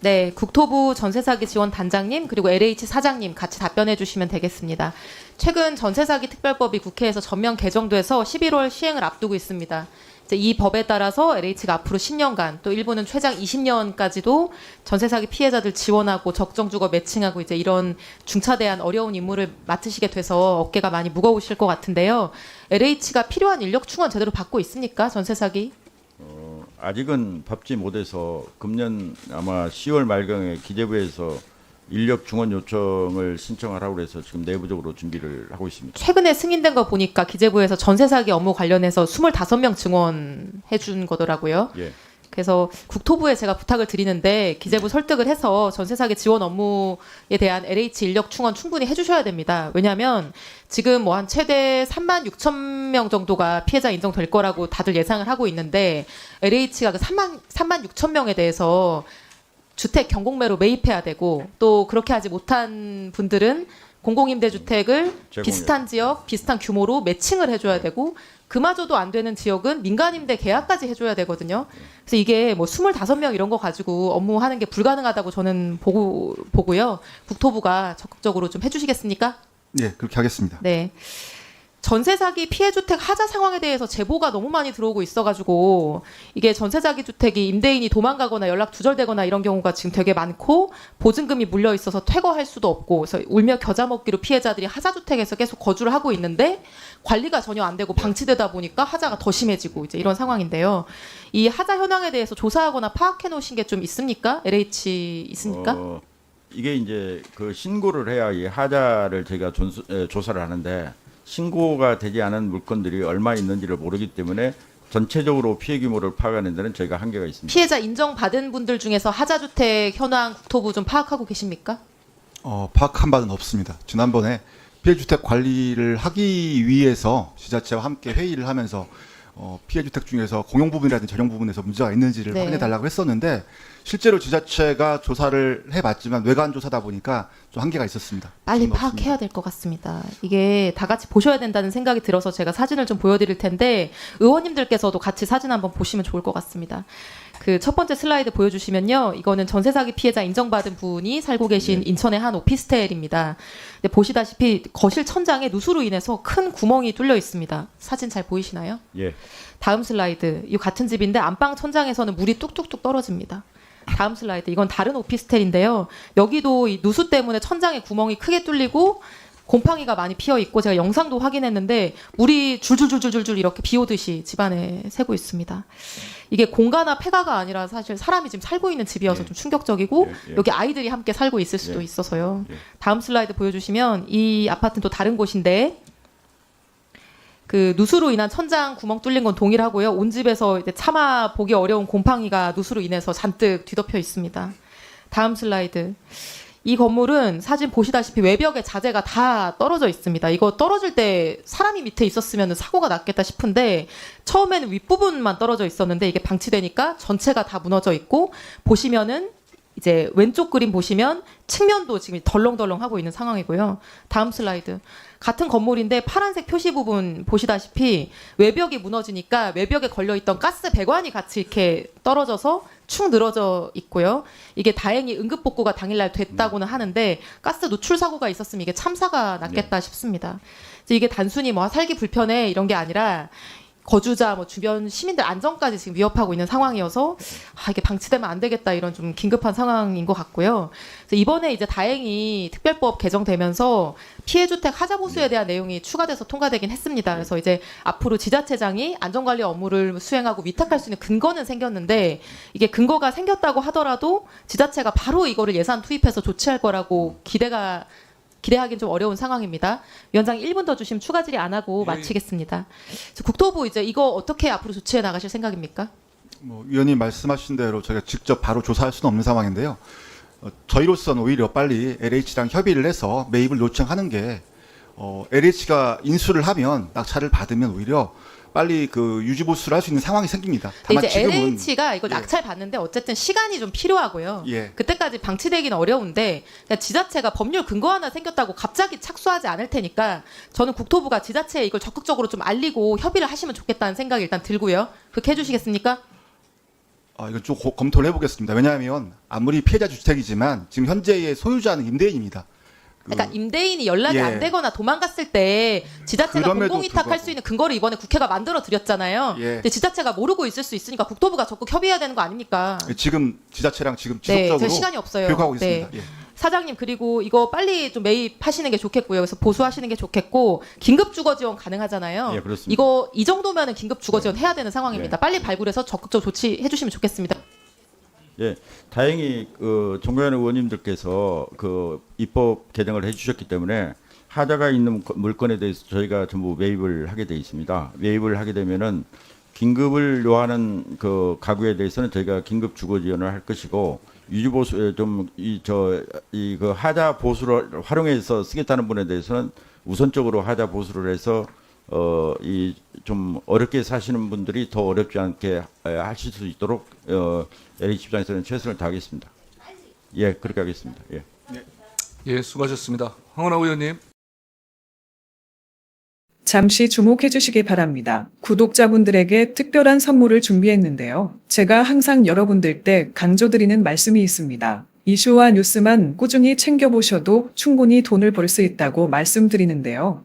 네, 국토부 전세 사기 지원 단장님 그리고 LH 사장님 같이 답변해 주시면 되겠습니다. 최근 전세 사기 특별법이 국회에서 전면 개정돼서 11월 시행을 앞두고 있습니다. 이 법에 따라서 LH가 앞으로 10년간 또 일부는 최장 20년까지도 전세 사기 피해자들 지원하고 적정 주거 매칭하고 이제 이런 중차대한 어려운 임무를 맡으시게 돼서 어깨가 많이 무거우실 것 같은데요. LH가 필요한 인력 충원 제대로 받고 있습니까? 전세 사기? 아직은 밟지 못해서 금년 아마 10월 말경에 기재부에서 인력 중원 요청을 신청하라고 해서 지금 내부적으로 준비를 하고 있습니다. 최근에 승인된 거 보니까 기재부에서 전세 사기 업무 관련해서 25명 증원해 준 거더라고요. 예. 그래서 국토부에 제가 부탁을 드리는데 기재부 설득을 해서 전세 사기 지원 업무에 대한 LH 인력 충원 충분히 해 주셔야 됩니다. 왜냐하면 지금 뭐 한 최대 3만 6천 명 정도가 피해자 인정될 거라고 다들 예상을 하고 있는데 LH가 그 3만 3만 6천 명에 대해서 주택 경공매로 매입해야 되고 또 그렇게 하지 못한 분들은 공공임대주택을 제공해. 비슷한 지역, 비슷한 규모로 매칭을 해줘야 되고 그마저도 안 되는 지역은 민간임대 계약까지 해줘야 되거든요. 그래서 이게 뭐 25명 이런 거 가지고 업무하는 게 불가능하다고 저는 보고, 보고요. 국토부가 적극적으로 좀 해주시겠습니까? 예, 그렇게 하겠습니다. 네. 전세 사기 피해 주택 하자 상황에 대해서 제보가 너무 많이 들어오고 있어가지고 이게 전세 사기 주택이 임대인이 도망가거나 연락 두절되거나 이런 경우가 지금 되게 많고 보증금이 물려 있어서 퇴거할 수도 없고 그래서 울며 겨자 먹기로 피해자들이 하자 주택에서 계속 거주를 하고 있는데 관리가 전혀 안 되고 방치되다 보니까 하자가 더 심해지고 이제 이런 상황인데요. 이 하자 현황에 대해서 조사하거나 파악해 놓으신 게 좀 있습니까? LH 있습니까? 어, 이게 이제 그 신고를 해야 이 하자를 저희가 조사를 하는데 신고가 되지 않은 물건들이 얼마 있는지를 모르기 때문에 전체적으로 피해 규모를 파악하는 데는 저희가 한계가 있습니다. 피해자 인정받은 분들 중에서 하자 주택 현황 국토부 좀 파악하고 계십니까? 어, 파악한 바는 없습니다. 지난번에 피해주택 관리를 하기 위해서 지자체와 함께 회의를 하면서 어, 피해 주택 중에서 공용 부분이라든지 전용 부분에서 문제가 있는지를 네. 확인해 달라고 했었는데 실제로 지자체가 조사를 해봤지만 외관 조사다 보니까 좀 한계가 있었습니다. 빨리. 파악해야 될 것 같습니다. 이게 다 같이 보셔야 된다는 생각이 들어서 제가 사진을 좀 보여드릴 텐데 의원님들께서도 같이 사진 한번 보시면 좋을 것 같습니다. 그 첫 번째 슬라이드 보여주시면요, 이거는 전세 사기 피해자 인정받은 분이 살고 계신 인천의 한 오피스텔입니다. 근데 보시다시피 거실 천장에 누수로 인해서 큰 구멍이 뚫려 있습니다. 사진 잘 보이시나요? 예. 다음 슬라이드. 이 같은 집인데 안방 천장에서는 물이 뚝뚝뚝 떨어집니다. 다음 슬라이드. 이건 다른 오피스텔인데요. 여기도 이 누수 때문에 천장에 구멍이 크게 뚫리고 곰팡이가 많이 피어 있고 제가 영상도 확인했는데 물이 줄줄줄줄줄 이렇게 비 오듯이 집안에 새고 있습니다. 이게 공가나 폐가가 아니라 사실 사람이 지금 살고 있는 집이어서 예. 좀 충격적이고 예, 예. 여기 아이들이 함께 살고 있을 수도 예. 있어서요. 예. 다음 슬라이드 보여주시면 이 아파트는 또 다른 곳인데 그 누수로 인한 천장 구멍 뚫린 건 동일하고요. 온 집에서 이제 차마 보기 어려운 곰팡이가 누수로 인해서 잔뜩 뒤덮여 있습니다. 다음 슬라이드. 이 건물은 사진 보시다시피 외벽에 자재가 다 떨어져 있습니다. 이거 떨어질 때 사람이 밑에 있었으면 사고가 났겠다 싶은데 처음에는 윗부분만 떨어져 있었는데 이게 방치되니까 전체가 다 무너져 있고 보시면은 이제 왼쪽 그림 보시면 측면도 지금 덜렁덜렁 하고 있는 상황이고요. 다음 슬라이드. 같은 건물인데 파란색 표시 부분 보시다시피 외벽이 무너지니까 외벽에 걸려 있던 가스 배관이 같이 이렇게 떨어져서 축 늘어져 있고요. 이게 다행히 응급 복구가 당일날 됐다고는 하는데 가스 누출 사고가 있었으면 이게 참사가 났겠다 싶습니다. 그래서 이게 단순히 뭐 살기 불편해 이런 게 아니라 거주자 뭐 주변 시민들 안전까지 지금 위협하고 있는 상황이어서 아 이게 방치되면 안 되겠다 이런 좀 긴급한 상황인 것 같고요. 그래서 이번에 이제 다행히 특별법 개정되면서 피해 주택 하자 보수에 대한 내용이 추가돼서 통과되긴 했습니다. 그래서 이제 앞으로 지자체장이 안전관리 업무를 수행하고 위탁할 수 있는 근거는 생겼는데 이게 근거가 생겼다고 하더라도 지자체가 바로 이거를 예산 투입해서 조치할 거라고 기대가 기대하기는 좀 어려운 상황입니다. 위원장 1분 더 주시면 추가 질의 안 하고 마치겠습니다. 그래서 국토부 이제 이거 어떻게 앞으로 조치해 나가실 생각입니까? 뭐 위원님 말씀하신 대로 저희가 직접 바로 조사할 수는 없는 상황인데요. 어, 저희로서는 오히려 빨리 LH랑 협의를 해서 매입을 요청하는 게 어, LH가 인수를 하면 낙찰을 받으면 오히려 빨리 그 유지 보수를 할 수 있는 상황이 생깁니다. 다만 이제 지금은 LH가 이걸 예. 낙찰 받는데 어쨌든 시간이 좀 필요하고요. 예. 그때까지 방치되기는 어려운데 그냥 지자체가 법률 근거 하나 생겼다고 갑자기 착수하지 않을 테니까 저는 국토부가 지자체에 이걸 적극적으로 좀 알리고 협의를 하시면 좋겠다는 생각이 일단 들고요. 그렇게 해주시겠습니까? 아, 이거 좀 고- 검토를 해보겠습니다. 왜냐하면 아무리 피해자 주택이지만 지금 현재의 소유자는 임대인입니다. 그- 그러니까 임대인이 연락이 예. 안 되거나 도망갔을 때 지자체가 그럼에도 공공위탁할. 수 있는 근거를 이번에 국회가 만들어 드렸잖아요. 예. 근데 지자체가 모르고 있을 수 있으니까 국토부가 적극 협의해야 되는 거 아닙니까? 지금 지자체랑 지금 네, 지속적으로 저 시간이 없어요. 교육하고 네. 있습니다. 예. 사장님 그리고 이거 빨리 좀 매입하시는 게 좋겠고요. 그래서 보수하시는 게 좋겠고 긴급 주거 지원 가능하잖아요. 예, 그렇습니다. 이거 이 정도면은 긴급 주거 지원 해야 되는 상황입니다. 예. 빨리 발굴해서 적극적 조치해 주시면 좋겠습니다. 예, 다행히 그 종교연 의원님들께서 그 입법 개정을 해주셨기 때문에 하자가 있는 거- 물건에 대해서 저희가 전부 매입을 하게 돼 있습니다. 매입을 하게 되면은 긴급을 요하는 그 가구에 대해서는 저희가 긴급 주거 지원을 할 것이고 유지 보수 좀 이 저 이 그 하자 보수를 활용해서 쓰겠다는 분에 대해서는 우선적으로 하자 보수를 해서 어 이 좀 어렵게 사시는 분들이 더 어렵지 않게 에, 하실 수 있도록 어 LH 입장에서는 최선을 다하겠습니다. 예, 그렇게 하겠습니다. 예. 예, 수고하셨습니다. 황원하 의원님. 잠시 주목해 주시기 바랍니다. 구독자분들에게 특별한 선물을 준비했는데요. 제가 항상 여러분들 때 강조드리는 말씀이 있습니다. 이슈와 뉴스만 꾸준히 챙겨보셔도 충분히 돈을 벌 수 있다고 말씀드리는데요.